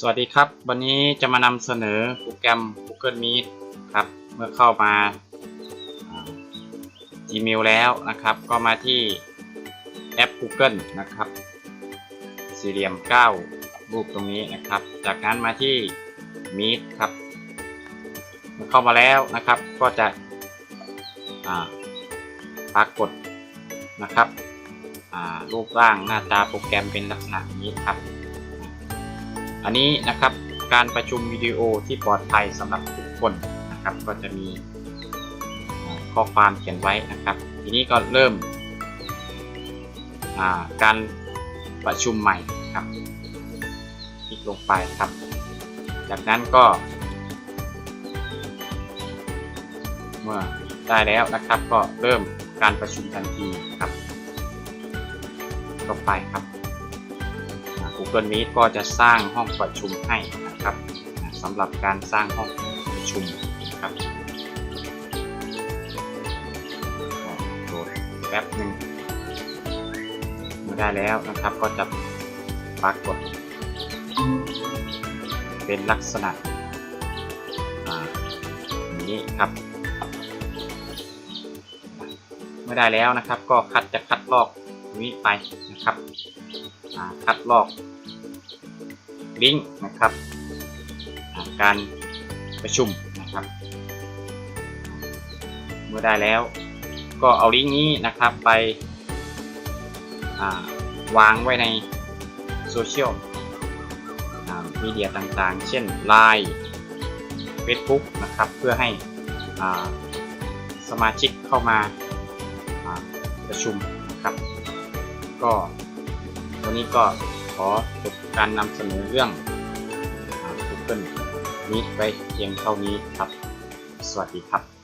สวัสดีครับ วันนี้จะมานำเสนอโปรแกรม Google Meet ครับ เมื่อเข้ามาอ่า Gmail แล้วนะครับ ก็มาที่แอป Google นะครับ สี่เหลี่ยม 9 รูปตรงนี้นะครับ จากนั้นมาที่ Meet ครับ เมื่อเข้ามาแล้วนะครับ ก็จะปรากฏนะครับรูปร่างหน้าตาโปรแกรมเป็นลักษณะนี้ครับ อันนี้นะครับการประชุมวิดีโอที่ปลอดภัยสำหรับทุกคนนะครับ ก็จะมีข้อความเขียนไว้นะครับ ทีนี้ก็เริ่มาการประชุมใหม่ครับคลิกลงไปครับ จากนั้นก็ เมื่อได้แล้วนะครับก็เริ่มการประชุมทันทีครับลงไปครับ Google Meet ก็จะสร้างห้องประชุมให้นะครับสำหรับการสร้างห้องประชุมนะครับก็โหลดแป๊บหนึ่งเมื่อได้แล้วนะครับก็จะปรากฏ เป็นลักษณะนี้ครับ เมื่อได้แล้วนะครับก็คัดจะคัดลอกนี้ไปนะครับคัดลอก ลิงก์นะครับ การประชุมนะครับ เมื่อได้แล้ว ก็เอาลิงก์นี้นะครับไปาวางไว้ในโซเชียลมีเดียต่างๆ เช่น Line Facebook นะครับ เพื่อให้สมาชิกเข้ามาาประชุมนะครับ ก็วันนี้ก็ ขอจบการนำเสนอเรื่อง Google Meet ไปเพียงเท่านี้ครับ สวัสดีครับ